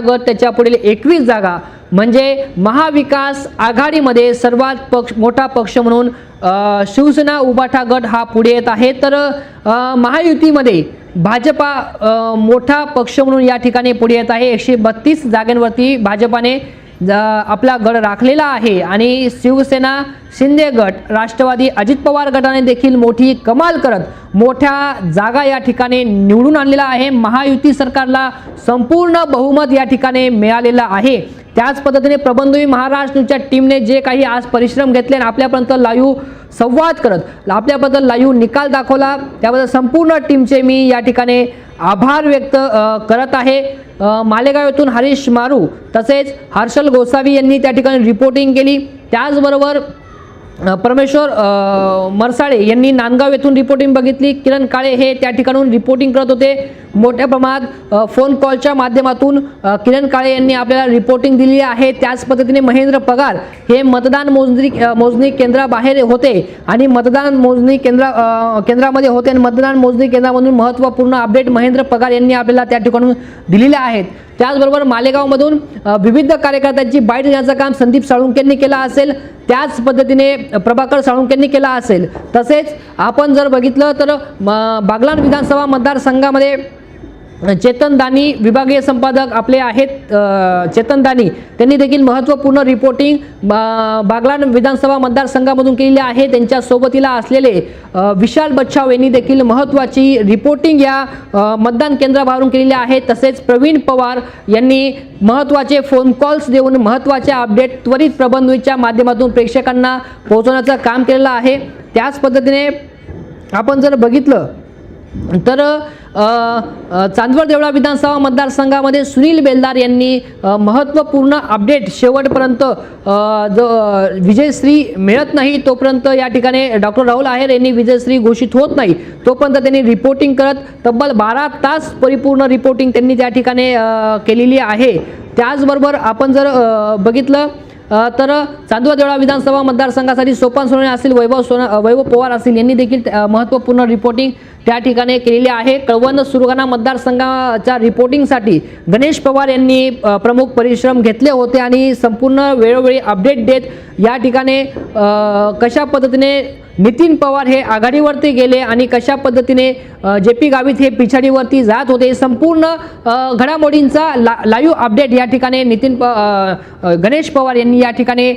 गट त्याच्या पुढील एकवीस जागा म्हणजे महाविकास आघाडीमध्ये सर्वात पक्ष मोठा पक्ष म्हणून शिवसेना उबाठा गट हा पुढे येत आहे. तर महायुतीमध्ये भाजपा मोठा पक्ष म्हणून या ठिकाणी पुढे येत आहे. एकशे बत्तीस जागांवरती भाजपाने ज- आपला गड राखलेला आहे. आणि शिवसेना शिंदे गट राष्ट्रवादी अजित पवार गटाने देखील मोठी कमाल करत मोठ्या जागा या ठिकाणी निवडून आणलेला आहे. महायुती सरकारला संपूर्ण बहुमत या ठिकाणी मिळालेलं आहे. त्याच पद्धतीने प्रबंधवी महाराष्ट्रच्या टीमने जे काही आज परिश्रम घेतले आणि आपल्यापर्यंत लाईव्ह संवाद करत आपल्याबद्दल लाईव्ह निकाल दाखवला. त्याबद्दल संपूर्ण टीमचे मी या ठिकाणी आभार व्यक्त करत आहे. मालेगाव येथून हरीश मारू तसेच हर्षल गोसावी यांनी त्या ठिकाणी रिपोर्टिंग केली. त्याचबरोबर परमेश्वर मरसाळे यांनी नांदगाव येथून रिपोर्टिंग बघितली. किरण काळे हे त्या ठिकाणून रिपोर्टिंग करत होते. मोठ्या प्रमाणात फोन कॉलच्या माध्यमातून किरण काळे यांनी आपल्याला रिपोर्टिंग दिली आहे. त्याच पद्धतीने महेंद्र पगार हे मतदान मोजणी मोजणी केंद्राबाहेर होते आणि मतदान मोजणी केंद्र केंद्रामध्ये होते आणि मतदान मोजणी केंद्रामधून महत्त्वपूर्ण अपडेट महेंद्र पगार यांनी आपल्याला त्या ठिकाणून दिलेल्या आहेत. त्याचबरोबर मालेगावमधून विविध कार्यकर्त्यांची बाईट घेण्याचं काम संदीप साळुंकेंनी केलं असेल. त्याच पद्धतीने प्रभाकर साळुंकेंनी केला असेल. तसेच आपण जर बघितलं तर बागलाण विधानसभा मतदारसंघामध्ये चेतन दानी विभागीय संपादक आपले आहेत. चेतन दानी त्यांनी देखील महत्त्वपूर्ण रिपोर्टिंग बा- बागलाण विधानसभा मतदारसंघामधून केलेली आहे. त्यांच्या सोबतीला असलेले विशाल बच्छाव यांनी देखील महत्त्वाची रिपोर्टिंग या मतदान केंद्राबाहेरून केलेली आहे. तसेच प्रवीण पवार यांनी महत्त्वाचे फोन कॉल्स देऊन महत्त्वाचे अपडेट त्वरित प्रबंधीच्या माध्यमातून प्रेक्षकांना पोहोचवण्याचं काम केलेलं आहे. त्याच पद्धतीने आपण जर बघितलं तर चांदवड देवळा विधानसभा मतदारसंघामध्ये सुनील बेलदार यांनी महत्त्वपूर्ण अपडेट शेवटपर्यंत जो विजयश्री मिळत नाही तोपर्यंत या ठिकाणी डॉक्टर राहुल आहेर यांनी विजयश्री घोषित होत नाही. तोपर्यंत त्यांनी रिपोर्टिंग करत तब्बल बारा तास परिपूर्ण रिपोर्टिंग त्यांनी त्या ठिकाणी केलेली आहे. त्याचबरोबर आपण जर बघितलं तर चांदवा देवळा विधानसभा मतदारसंघासाठी सोपान सोनवणे असतील वैभव सोना वैभव पवार असतील यांनी देखील महत्त्वपूर्ण रिपोर्टिंग त्या ठिकाणी केलेली आहे. कळवण सुरगाणा मतदारसंघाच्या रिपोर्टिंगसाठी गणेश पवार यांनी प्रमुख परिश्रम घेतले होते आणि संपूर्ण वेळोवेळी अपडेट देत या ठिकाणी कशा पद्धतीने नितीन पवार हे आघाडीवरती गेले आणि कशा पद्धतीने जे पी गावित हे पिछाडीवरती जात होते संपूर्ण घडामोडींचा ला लाईव्ह अपडेट या ठिकाणी नितीन प गणेश पवार यांनी या ठिकाणी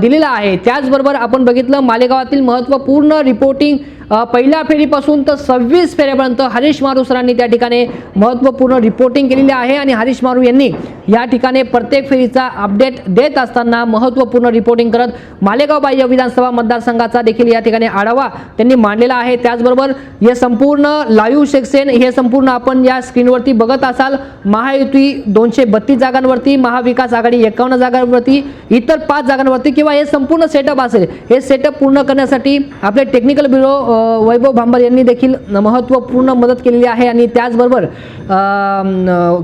दिलेला आहे. त्याचबरोबर आपण बघितलं मालेगावातील महत्त्वपूर्ण रिपोर्टिंग पहिल्या फेरीपासून तर सव्वीस फेरीपर्यंत हरीश मारू सरांनी त्या ठिकाणी महत्त्वपूर्ण रिपोर्टिंग केलेली आहे आणि हरीश मारू यांनी या ठिकाणी प्रत्येक फेरीचा अपडेट देत असताना महत्त्वपूर्ण रिपोर्टिंग करत मालेगाव बाह्य विधानसभा मतदारसंघाचा देखील या ठिकाणी आढावा त्यांनी मांडलेला आहे. त्याचबरोबर हे संपूर्ण लाईव्ह सेक्शन हे संपूर्ण आपण या स्क्रीनवरती बघत असाल महायुती दोनशे बत्तीस जागांवरती महाविकास आघाडी एकावन्न जागांवरती इतर पाच जागांवरती किंवा हे संपूर्ण सेटअप असेल हे सेटअप पूर्ण करण्यासाठी आपले टेक्निकल ब्युरो वैभव भांबर यांनी देखील महत्त्वपूर्ण मदत केलेली आहे आणि त्याचबरोबर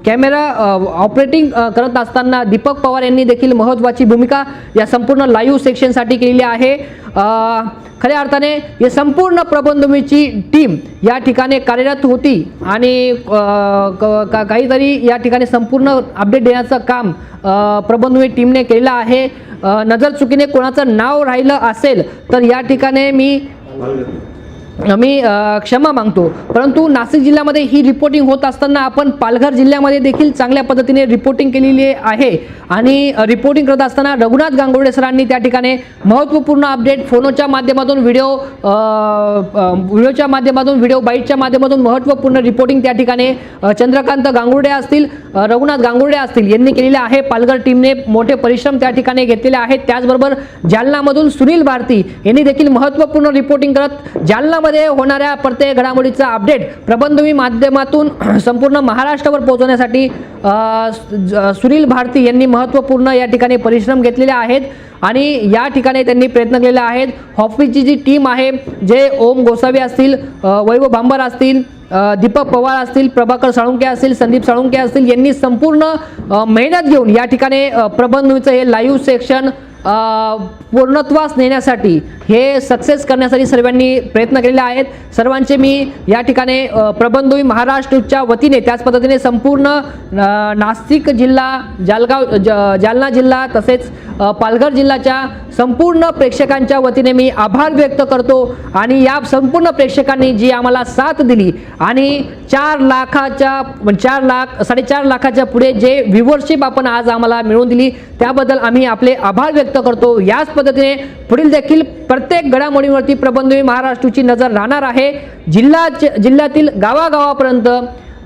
कॅमेरा ऑपरेटिंग करत असताना दीपक पवार यांनी देखील महत्त्वाची भूमिका या संपूर्ण लाईव्ह सेक्शनसाठी केलेली आहे. खऱ्या अर्थाने हे संपूर्ण प्रबंधभूमीची टीम या ठिकाणी कार्यरत होती आणि क- का- काहीतरी या ठिकाणी संपूर्ण अपडेट देण्याचं काम प्रबंधमी प्रबंधभूमी टीमने केलेलं आहे. नजर चुकीने कोणाचं नाव राहिलं असेल तर या ठिकाणी मी मी क्षमा मागतो. परंतु नाशिक जिल्ह्यामध्ये ही रिपोर्टिंग होत असताना आपण पालघर जिल्ह्यामध्ये देखील चांगल्या पद्धतीने रिपोर्टिंग केलेली आहे. आणि रिपोर्टिंग करत असताना रघुनाथ गांगोडे सरांनी त्या ठिकाणी महत्त्वपूर्ण अपडेट फोनोच्या माध्यमातून व्हिडिओ व्हिडिओच्या माध्यमातून व्हिडिओ बाईटच्या माध्यमातून महत्त्वपूर्ण रिपोर्टिंग त्या ठिकाणी चंद्रकांत गांगुर्डे असतील रघुनाथ गांगुर्डे असतील यांनी केलेले आहे. पालघर टीमने मोठे परिश्रम त्या ठिकाणी घेतलेले आहेत. त्याचबरोबर जालनामधून सुनील भारती यांनी देखील महत्त्वपूर्ण रिपोर्टिंग करत जालनामध्ये होणाऱ्या प्रत्येक घडामोडीचा अपडेट प्रबंधवी माध्यमातून संपूर्ण महाराष्ट्रावर पोहोचवण्यासाठी ज- सुनील भारती यांनी महत्त्वपूर्ण या ठिकाणी परिश्रम घेतलेले आहेत आणि या ठिकाणी त्यांनी प्रयत्न केलेले आहेत. हॉफीची जी टीम आहे जे ओम गोसावी असतील वैभव भांबर असतील दीपक पवार असतील प्रभाकर साळुंके असतील संदीप साळुंके असतील यांनी संपूर्ण मेहनत घेऊन या ठिकाणी प्रबंधवीचं हे लाईव्ह सेक्शन पूर्णत्वास नेण्यासाठी हे सक्सेस करण्यासाठी सर्वांनी प्रयत्न केलेले आहेत. सर्वांचे मी या ठिकाणी प्रबंधोई महाराष्ट्रच्या वतीने त्याच पद्धतीने संपूर्ण नाशिक जिल्हा जालगाव ज जालना जिल्हा तसेच पालघर जिल्ह्याच्या संपूर्ण प्रेक्षकांच्या वतीने मी आभार व्यक्त करतो आणि या संपूर्ण प्रेक्षकांनी जी आम्हाला साथ दिली आणि चार लाखाच्या चार लाख साडेचार लाखाच्या पुढे जे व्ह्युअरशिप आपण आज आम्हाला मिळवून दिली त्याबद्दल आम्ही आपले आभार व्यक्त करतो. याच पद्धतीने पुढील देखील प्रत्येक घडामोडीवरती प्रबंधवी महाराष्ट्राची नजर राहणार आहे. जिल्हा जिल्ह्यातील गावागावापर्यंत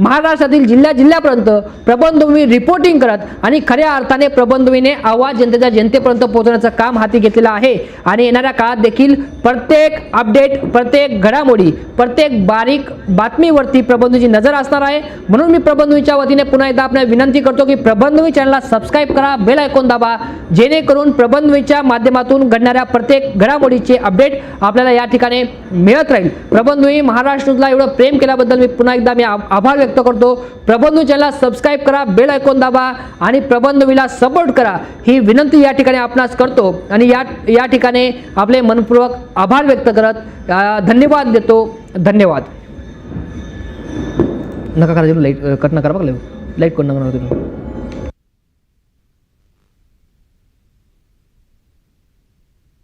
महाराष्ट्रातील जिल्ह्या जिल्ह्यापर्यंत प्रबंधभूमी रिपोर्टिंग करत आणि खऱ्या अर्थाने प्रबंधभूमीने आवाज जनतेच्या जनतेपर्यंत पोहोचवण्याचं काम हाती घेतलेलं आहे. आणि येणाऱ्या काळात देखील प्रत्येक अपडेट प्रत्येक घडामोडी प्रत्येक बारीक बातमीवरती प्रबंधूची नजर असणार आहे. म्हणून मी प्रबंधूच्या वतीने पुन्हा एकदा आपल्याला विनंती करतो की प्रबंधवी चॅनलला सबस्क्राईब करा बेल ऐकून दाबा जेणेकरून प्रबंधवीच्या माध्यमातून घडणाऱ्या प्रत्येक घडामोडीचे अपडेट आपल्याला या ठिकाणी मिळत राहील. प्रबंधवी महाराष्ट्रला एवढं प्रेम केल्याबद्दल मी पुन्हा एकदा मी आभार व्यक्त करतो. प्रबंध चॅनलला सबस्क्राईब करा बेल ऐकून दाबा आणि प्रबंधवीला सपोर्ट करा. ही विनंती या ठिकाणी आपणास करतो आणि या या ठिकाणी आपले मनपूर्वक आभार व्यक्त करत धन्यवाद देतो. धन्यवाद. नका करा लाइट कट नका बघा लाइट कोण नका